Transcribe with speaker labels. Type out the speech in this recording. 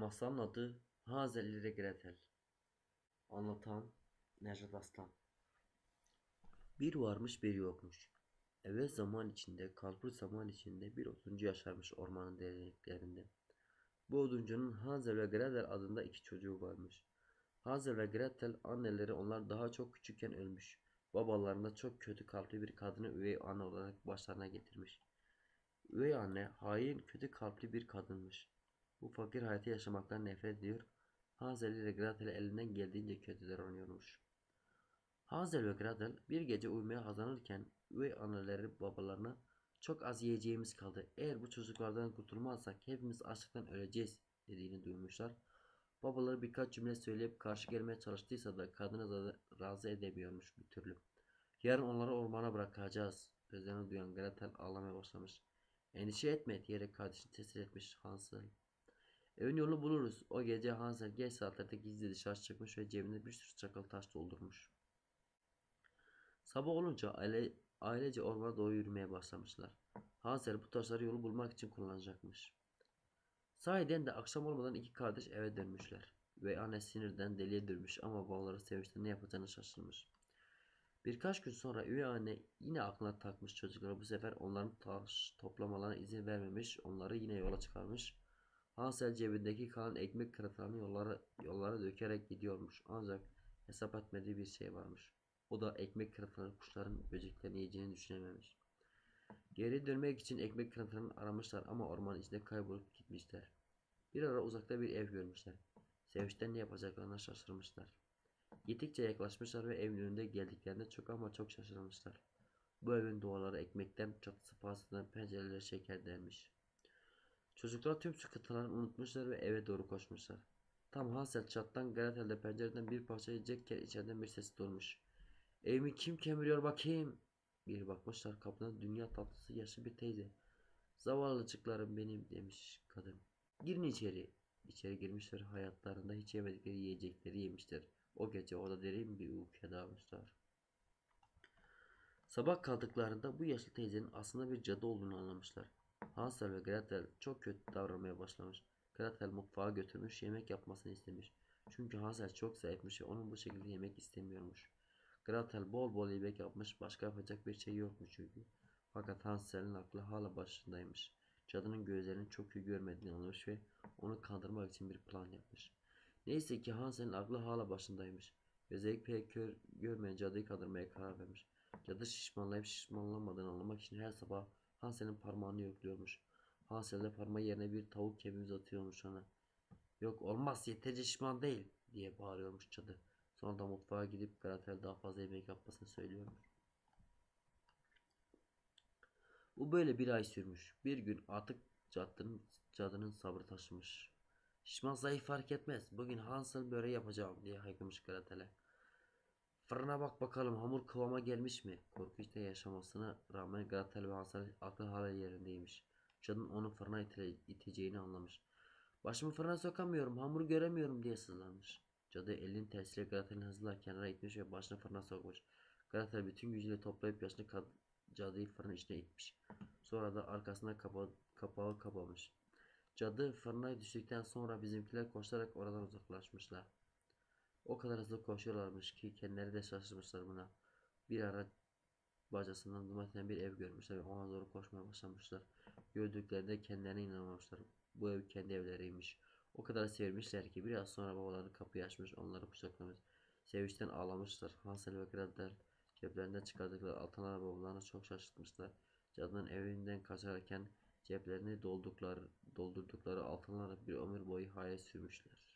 Speaker 1: Masalın adı Hazel ile Gretel. Anlatan Necdet Aslan. Bir varmış bir yokmuş. Evvel zaman içinde, kalbur zaman içinde bir oduncu yaşarmış ormanın derinliklerinde. Bu oduncunun Hazel ve Gretel adında iki çocuğu varmış. Hazel ve Gretel anneleri onlar daha çok küçükken ölmüş. Babalarında çok kötü kalpli bir kadını üvey anne olarak başlarına getirmiş. Üvey anne hain kötü kalpli bir kadınmış. Bu fakir hayatı yaşamaktan nefret ediyor. Hazel ile Gretel elinden geldiğince kötü davranıyormuş. Hazel ve Gretel bir gece uyumaya hazırlanırken üvey anneleri babalarına çok az yiyeceğimiz kaldı. Eğer bu çocuklardan kurtulmazsak hepimiz açlıktan öleceğiz dediğini duymuşlar. Babaları birkaç cümle söyleyip karşı gelmeye çalıştıysa da kadını razı edemiyormuş bir türlü. Yarın onları ormana bırakacağız. Sözlerini duyan Gretel ağlamaya başlamış. Endişe etme diyerek kardeşini tesir etmiş Hansel. Evin yolunu buluruz. O gece Hansel geç saatlerde gizli dışarı çıkmış ve cebinde bir sürü çakıl taş doldurmuş. Sabah olunca aile, ailece ormana doğru yürümeye başlamışlar. Hansel bu taşları yolu bulmak için kullanacakmış. Sahiden de akşam olmadan iki kardeş eve dönmüşler. Ve anne sinirden deliye dönmüş ama babaları sevinçten ne yapacağını şaşırmış. Birkaç gün sonra üvey anne yine aklına takmış çocuklara bu sefer onların taş toplamalarına izin vermemiş, onları yine yola çıkarmış. Hansel cebindeki kalan ekmek kırıntılarını yollara, yollara dökerek gidiyormuş. Ancak hesap etmediği bir şey varmış. O da ekmek kırıntıları kuşların böceklerini yiyeceğini düşünememiş. Geri dönmek için ekmek kırıntılarını aramışlar ama ormanın içinde kaybolup gitmişler. Bir ara uzakta bir ev görmüşler. Sevinçten ne yapacaklarına şaşırmışlar. Gittikçe yaklaşmışlar ve evin önünde geldiklerinde çok ama çok şaşırmışlar. Bu evin duvarları ekmekten, çatısı pasından, pencereleri şekerdenmiş. Çocuklar tüm sıkıntılarını unutmuşlar ve eve doğru koşmuşlar. Tam Hansel çattan Gretel'de pencereden bir parça yiyecekken içeriden bir ses duymuş. Evimi kim kemiriyor bakayım? Bir bakmışlar kapıdan dünya tatlısı yaşlı bir teyze. Zavallıcıklarım benim demiş kadın. Girin içeri. İçeri girmişler hayatlarında hiç yemedikleri yiyecekleri yemişler. O gece orada derin bir uykuya dalmışlar. Sabah kaldıklarında bu yaşlı teyzenin aslında bir cadı olduğunu anlamışlar. Hansel ve Gretel çok kötü davranmaya başlamış. Gretel mutfağa götürmüş yemek yapmasını istemiş. Çünkü Hansel çok zayıfmış ve onun bu şekilde yemek istemiyormuş. Gretel bol bol yemek yapmış başka yapacak bir şey yokmuş çünkü. Fakat Hansel'in aklı hala başındaymış. Cadının gözlerinin çok iyi görmediğini anlamış ve onu kandırmak için bir plan yapmış. Neyse ki Hansel'in aklı hala başındaymış. Ve pek kör görmeyen cadıyı kandırmaya karar vermiş. Cadı şişmanlayıp şişmanlamadığını anlamak için her sabah Hansel'in parmağını yokluyormuş. Hansel de parmağı yerine bir tavuk kemiği uzatıyormuş ona. Yok olmaz yeterince şişman değil diye bağırıyormuş cadı. Sonra da mutfağa gidip Gretel daha fazla yemek yapmasını söylüyormuş. Bu böyle bir ay sürmüş. Bir gün artık cadının, cadının sabrı taşımış. Şişman zayıf fark etmez. Bugün Hansel böreği yapacağım diye haykırmış Gretel'e. Fırına bak bakalım hamur kıvama gelmiş mi? Korkunçta yaşamasına rağmen Gretel ve Hansel aklı hala yerindeymiş. Cadın onu fırına ite iteceğini anlamış. Başımı fırına sokamıyorum, hamur göremiyorum diye sızlanmış. Cadı elinin tersiyle Gretel'in hızla kenara itmiş ve başını fırına sokmuş. Gretel bütün gücüyle toplayıp yaşlı cadıyı fırının içine itmiş. Sonra da arkasına kapa kapağı kapamış. Cadı fırına düştükten sonra bizimkiler koşarak oradan uzaklaşmışlar. O kadar hızlı koşuyorlarmış ki kendileri de şaşırmışlar buna. Bir ara bacasından duman bir ev görmüşler ve ona doğru koşmaya başlamışlar. Gördüklerinde kendilerine inanmamışlar. Bu ev kendi evleriymiş. O kadar sevmişler ki biraz sonra babaları kapıyı açmış onları kucaklamış. Sevinçten ağlamışlar. Hansel ve Gretel ceplerinden çıkardıkları altınlar babalarını çok şaşırtmışlar. Cadının evinden kaçarken ceplerini doldukları, doldurdukları altınlarla bir ömür boyu hayal sürmüşler.